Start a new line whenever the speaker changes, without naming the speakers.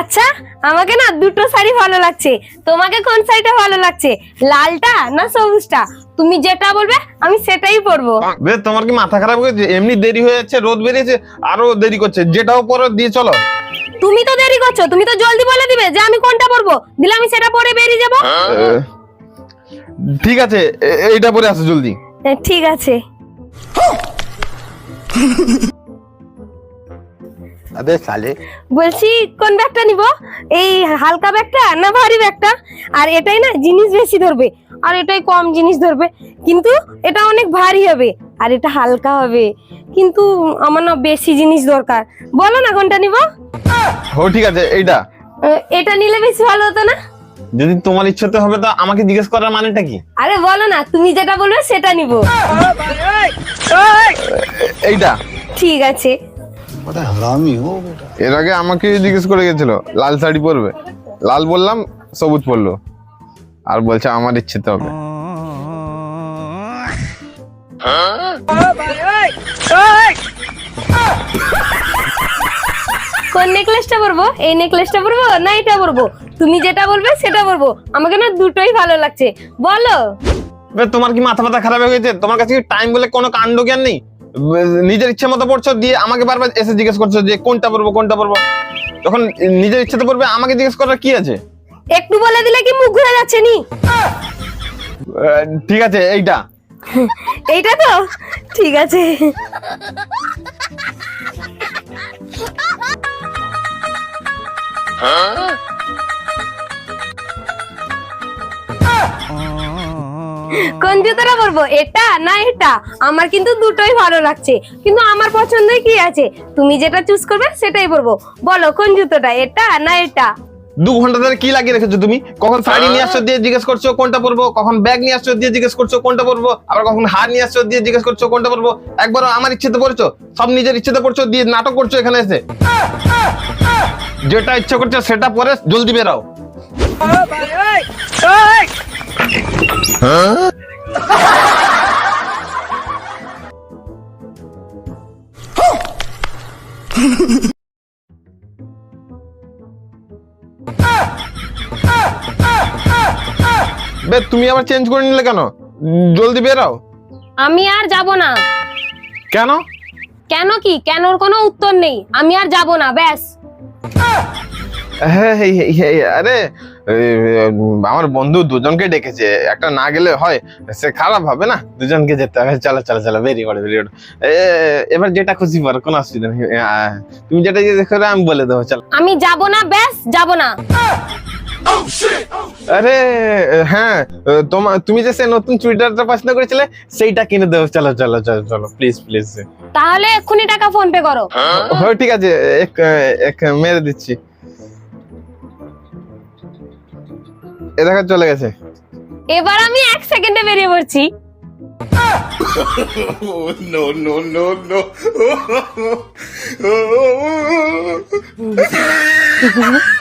আচ্ছা আমাকে না দুটো শাড়ি ভালো লাগছে। তোমাকে কোন শাড়িটা ভালো লাগছে লালটা না সবুজটা? তুমি যেটা বলবে আমি সেটাই পরবো।
বে তোমার কি মাথা খারাপ হয়েছে? এমনি দেরি হয়ে যাচ্ছে রোদ বেরিয়েছে আরও দেরি করছে। যেটাও পরে দিয়ে চলো।
তুমি তো দেরি করছ তুমি তো জলদি বলে দিবে যে আমি কোনটা পরবো। দিলে আমি সেটা পরে বেরিয়ে যাব।
ঠিক আছে এইটা পরে আসো জলদি।
হ্যাঁ, ঠিক আছে।
আবে সালে।
বলছি কোন ব্যাগটা নিব? এই হালকা ব্যাগটা না ভারী ব্যাগটা? আর এটাই না জিনিস বেশি ধরবে। আর এটাই কম জিনিস ধরবে। কিন্তু এটা অনেক ভারী হবে আর এটা হালকা হবে। কিন্তু আমার না বেশি জিনিস দরকার। বলো না কোনটা নিব?
ও ঠিক আছে এইটা।
এটা নিলে বেশি ভালো হতো না?
যদি তোমার ইচ্ছাতে হবে তো আমাকে জিজ্ঞেস করার মানেটা কি?
আরে বলো না তুমি যেটা বলবে সেটা নিব।
এইটা।
ঠিক আছে।
এর আগে আমাকে জিজ্ঞেস করে গেছিল লাল শাড়ি পরবে? লাল বললাম সবুজ পরলো। আর বলছে আমার ইচ্ছেতে হবে।
কোন নেকলেসটা পরবো? এই নেকলেসটা পরবো না এটা পরবো? তুমি যেটা বলবে সেটা পরবো। আমাকে না দুটোই ভালো লাগছে। বলো।
তোমার কি মাথা মাথা খারাপ হয়ে গেছে? তোমার কাছে টাইম বলে কোনো কাণ্ড জ্ঞান নেই? নিজের ইচ্ছে মতো পড়ছো দিয়ে আমাকে বারবার এসে জিজ্ঞেস করছ যে কোনটা পড়ব কোনটা পড়ব? যখন নিজের ইচ্ছাতে পড়বে আমাকে জিজ্ঞেস করার কি আছে?
একটু বলে দিলে কি মুখ ঘুরে যাচ্ছে নি?
ঠিক আছে এইটা।
এইটা তো? ঠিক আছে। কোন জুতোটা পরবো এটা না এটা? আমার কিন্তু দুটোই ভালো লাগছে। কিন্তু আমার পছন্দই কি আছে? তুমি যেটা চুজ করবে সেটাই পরবো বলো কোন জুতোটা এটা না এটা?
দু ঘণ্টা ধরে কি লাগিয়ে রেখেছো তুমি? কখন শাড়ি নিয়ে আসছো দিয়ে জিজ্ঞেস করছ কোনটা পরবো? কখন ব্যাগ নিয়ে আসছো দিয়ে জিজ্ঞেস করছ কোনটা পরবো? আবার কখন হার নিয়ে আসছো দিয়ে জিজ্ঞেস করছ কোনটা পরবো? একবার আমার ইচ্ছেতে পড়ছো সব নিজের ইচ্ছেতে পড়ছো দিয়ে নাটক করছ এখানে এসে? যেটা ইচ্ছা করছ সেটা পরে জলদি বেরাও। বে তুমি আবার চেঞ্জ করে নিলে কেন? জলদি বেরাও।
আমি আর যাব না।
কেন?
কেন কি? কেনর কোনো উত্তর নেই। আমি আর যাব না ব্যাস।
হ্যাঁ এই- এই- এই- আরে আমার বন্ধু দুজনকে ডেকেছে। একটা না গেলে হয় সে খারাপ হবে না? দুজনকে যেতে হবে। চলো চলো চলো ভেরি গুড ভেরি গুড এবার যেটা খুশি পারো কোনো অসুবিধা নেই। তুমি যেটা জিজ্ঞেস করে আমি বলে দেবো চলো।
আমি যাব না ব্যাস যাব না।
আরে হ্যাঁ তোমার তুমি যে সে নতুন চুড়িদারটা পছন্দ করেছিলে সেইটা কিনে দেবো। চলো চলো চলো চলো প্লিজ প্লিজ
তাহলে এক্ষুনি টাকা ফোন পে করো।
হ্যাঁ ঠিক আছে এক এক মেরে দিচ্ছি। এ দেখা চলে গেছে
এবার আমি এক সেকেন্ডে বেরিয়ে পড়ছি
no, no, no, no.